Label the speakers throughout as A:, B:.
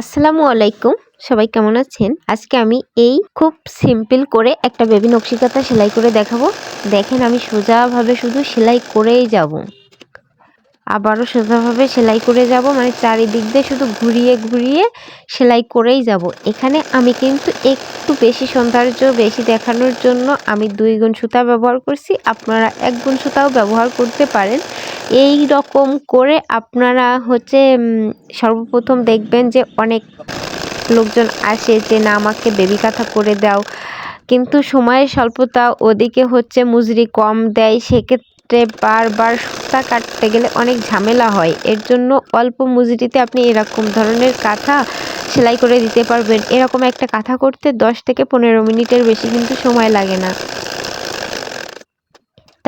A: আসসালামু আলাইকুম। সবাই কেমন আছেন? আজকে আমি এই খুব সিম্পল করে একটা বেবি নকশিকাতা সেলাই করে দেখাবো। দেখেন আমি সোজাভাবে শুধু সেলাই করেই যাব। আবারও সোজাভাবে সেলাই করে যাব। মানে চারিদিক দিয়ে শুধু ঘুরিয়ে ঘুরিয়ে সেলাই করেই যাব। এখানে আমি কিন্তু একটু বেশি সৌন্দর্য, বেশি দেখানোর জন্য আমি দুই গুণ সুতা ব্যবহার করছি। আপনারা এক গুণ সুতাও ব্যবহার করতে পারেন। এই রকম করে আপনারা হচ্ছে সর্বপ্রথম দেখবেন যে অনেক লোকজন আসে যে, না, আমাকে বেবি কাঁথা করে দাও। কিন্তু সময়ের স্বল্পতা, ওদিকে হচ্ছে, মজুরি কম দেয়। সেক্ষেত্রে বারবার সুতা কাটতে গেলে অনেক ঝামেলা হয়। এর জন্য অল্প মজুরিতে আপনি এরকম ধরনের কাঁথা সেলাই করে দিতে পারবেন। এরকম একটা কাঁথা করতে দশ থেকে পনেরো মিনিটের বেশি কিন্তু সময় লাগে না।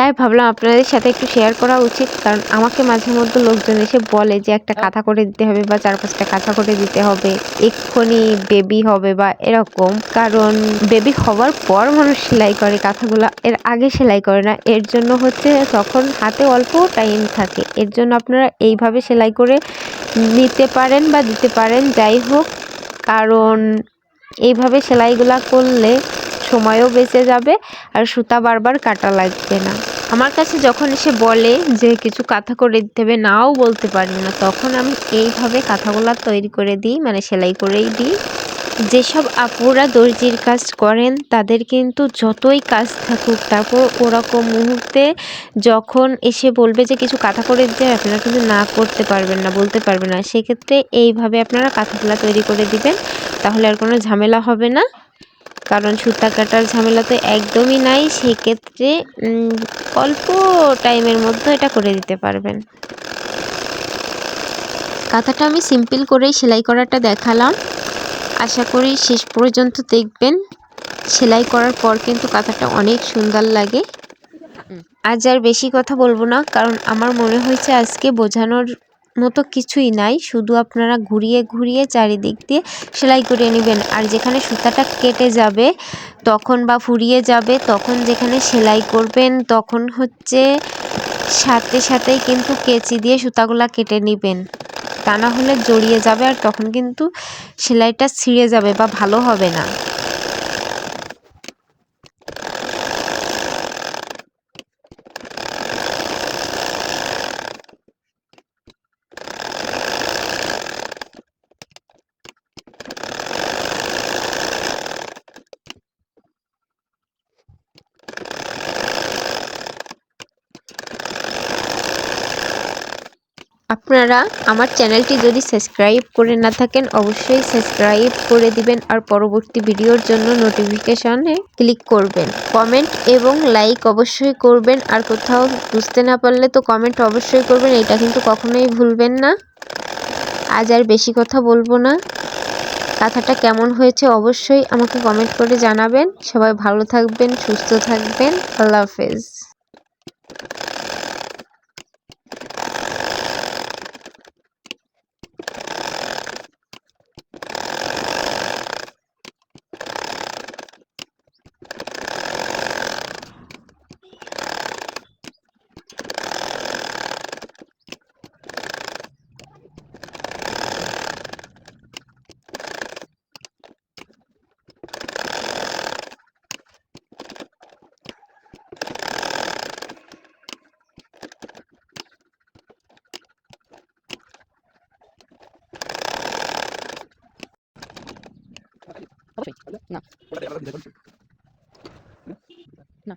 A: তাই ভাবলাম আপনাদের সাথে একটু শেয়ার করা উচিত। কারণ আমাকে মাঝে মধ্যে লোকজন এসে বলে যে একটা কাঁথা করে দিতে হবে বা চার পাঁচটা কাঁথা করে দিতে হবে। এক্ষুনি বেবি হবে বা এরকম। কারণ বেবি হওয়ার পর মানুষ সেলাই করে কাঁথাগুলো এর আগে সেলাই করে না। এর জন্য হচ্ছে তখন হাতে অল্প টাইম থাকে। এর জন্য আপনারা এইভাবে সেলাই করে নিতে পারেন বা দিতে পারেন যাই হোক। কারণ এইভাবে সেলাইগুলা করলে সময়ও বেঁচে যাবে আর সুতা বারবার কাটা লাগবে না। আমার কাছে যখন এসে বলে যে কিছু কাঁথা করে দিতে হবে, নাও বলতে পারি না। তখন আমি এইভাবে কাঁথাগুলো তৈরি করে দিই মানে সেলাই করেই দিই। যেসব আপুরা দর্জির কাজ করেন, তাদের কিন্তু যতই কাজ থাকুক, তারপর ওরকম মুহূর্তে যখন এসে বলবে যে কিছু কাঁথা করে দিতে আপনারা কিন্তু না করতে পারবেন না, বলতে পারবেন না। সেক্ষেত্রে এইভাবে আপনারা কাঁথাগুলা তৈরি করে দিবেন, তাহলে আর কোনো ঝামেলা হবে না। কারণ সুতা কাটার ঝামেলা তো একদমই নাই সেক্ষেত্রে অল্প টাইমের মধ্যে এটা করে দিতে পারবেন। কাঁথাটা আমি সিম্পল করেই সেলাই করাটা দেখালাম। আশা করি শেষ পর্যন্ত দেখবেন। সেলাই করার পর কিন্তু কাঁথাটা অনেক সুন্দর লাগে। আজ আর বেশি কথা বলব না কারণ আমার মনে হয়েছে আজকে বোঝানোর মতো কিছুই নাই। শুধু আপনারা ঘুরিয়ে ঘুরিয়ে চারিদিক দিয়ে সেলাই করে নেবেন। আর যেখানে সুতাটা কেটে যাবে, তখন বা ফুরিয়ে যাবে, তখন যেখানে সেলাই করবেন, তখন হচ্ছে সাথে সাথেই কিন্তু কেচি দিয়ে সুতাগুলা কেটে নেবেন। তা না হলে জড়িয়ে যাবে আর তখন কিন্তু সেলাইটা ছিঁড়ে যাবে বা ভালো হবে না। আপনারা আমার চ্যানেলটি যদি সাবস্ক্রাইব করে না থাকেন, অবশ্যই সাবস্ক্রাইব করে দিবেন আর পরবর্তী ভিডিওর জন্য নোটিফিকেশনে ক্লিক করবেন। কমেন্ট এবং লাইক অবশ্যই করবেন আর কোথাও বুঝতে না পারলে তো কমেন্ট অবশ্যই করবেন, এটা কিন্তু কখনোই ভুলবেন না। আজ আর বেশি কথা বলব না। কাঁথাটা কেমন হয়েছে অবশ্যই আমাকে কমেন্ট করে জানাবেন। সবাই ভালো থাকবেন, সুস্থ থাকবেন। আল্লাহ হাফেজ।
B: না। না।